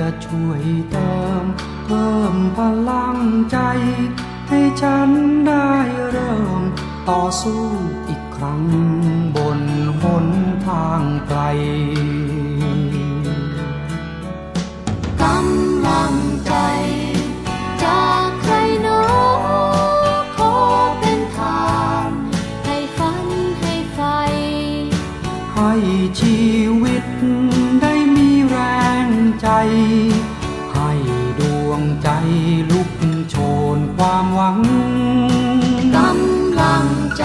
จะช่วยเติม เพิ่มพลังใจ ให้ฉันได้เริ่ม ต่อสู้อีกครั้งบนหนทางไกลกำลังใจจากใครหนอขอเป็นทานให้ฝันให้ไฟ ให้ชีวิตได้มีแรง ใจ ให้ดวงใจลุกโชนความหวังกำลังใจ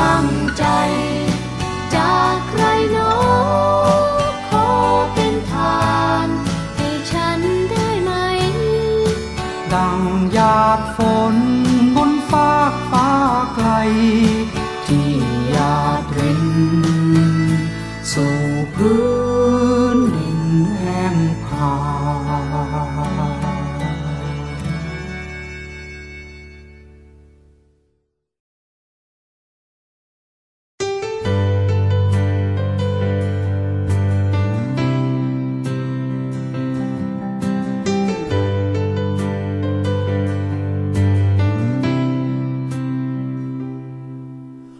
ำลังใจ จากใครหนอขอเป็นทานให้ฉันได้ไหม ดังหยาดฝนบนฟากฟ้าไกล ที่หยาดรินสู่พื้นดินแห้งผา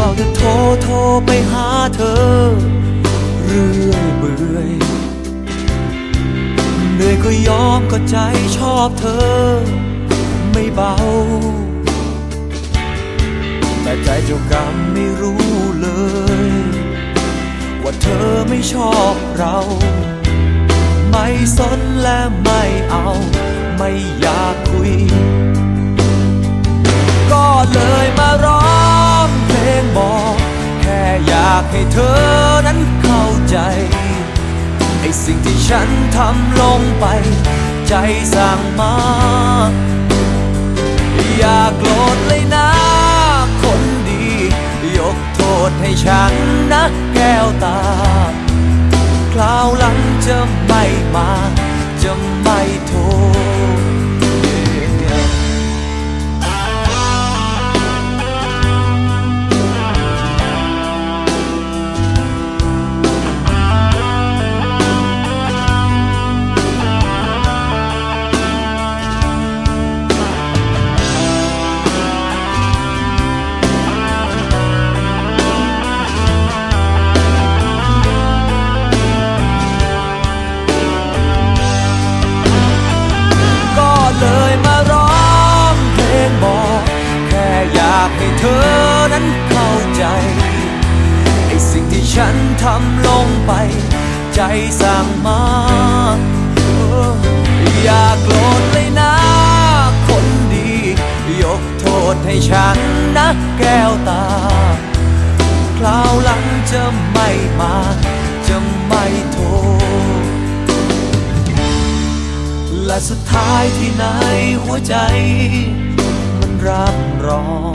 ฝ้าจะโทรโทรไปหาเธอ เรื่อยเบื่อยเหนื่อยก็ยอมก็ใจชอบเธอ ไม่เบา แต่ใจเจ้ากรรมไม่รู้เลย ว่าเธอไม่ชอบเรา ไม่สนและไม่เอา ไม่อยากคุย ก็เลยมาร้อง งบอก แค่อยากให้เธอนั้นเข้าใจ ไอ้สิ่งที่ฉันทำลงไป ใจสั่งมา อย่าโกรธเลยนะ คนดี ยกโทษให้ฉันนะแก้วตา คราวหลังจะไม่มา จะ ให้เธอนั้นเข้าใจไอ้สิ่งที่ฉันทำลงไป ใจสั่งมาอยากโกรธเลยนะ คนดี ยกโทษให้ฉันนะแก้วตา คราวหลังจะไม่มา จะไม่โทษ และสุดท้ายที่ไหนหัวใจ มันรับรอง